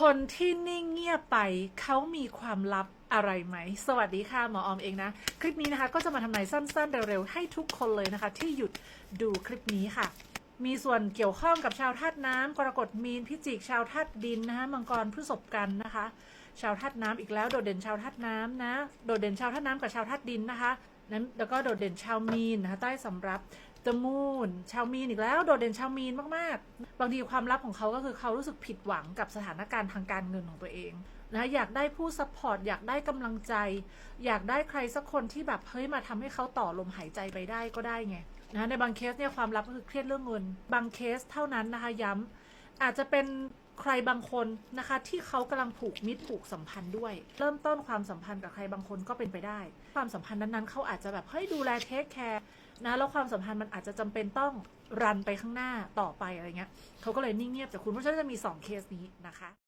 คนที่นิ่งเงียบไปเขามีความลับอะไรไหม สวัสดีค่ะ หมอออมเองนะ คลิปนี้นะคะ ก็จะมาทำนายสั้นๆ เร็วๆ ให้ทุกคนเลยนะคะ ที่หยุดดูคลิปนี้ค่ะ มีส่วนเกี่ยวข้องกับชาวธาตุน้ำกรกฎมีนพิจิกชาวธาตุดินนะคะมังกรพฤษภกันนะคะ ชาวธาตุน้ำอีกแล้วโดดเด่นชาวธาตุน้ำนะ โดดเด่นชาวธาตุน้ำกับชาวธาตุดินนะคะ นั้นแล้วก็โดดเด่นชาวมีนนะคะใต้สำรับจมูนชาวมีนอีกแล้วโดดเด่นชาวมีนมากๆ บางทีความลับของเขาก็คือเขารู้สึกผิดหวังกับสถานการณ์ทางการเงินของตัวเองนะอยากได้ผู้ซัพพอร์ตอยากได้กำลังใจ อยากได้ใครสักคนที่แบบเฮ้ยมาทำให้เขาต่อลมหายใจไปได้ก็ได้ไงนะในบางเคสเนี่ยความลับก็คือเครียดเรื่องเงิน บางเคสเท่านั้นนะคะย้ำอาจจะเป็น ใครบางคนนะคะ ที่เขากำลังผูกมิตรผูกสัมพันธ์ด้วย เริ่มต้นความสัมพันธ์กับใครบางคนก็เป็นไปได้ ความสัมพันธ์นั้นๆเขาอาจจะแบบเฮ้ยดูแลเทคแคร์นะแล้วความสัมพันธ์มันอาจจะจำเป็นต้องรันไปข้างหน้าต่อไปอะไรเงี้ยเขาก็เลยนิ่งเงียบจากคุณเพราะฉะนั้นจะมีสองเคสนี้นะคะ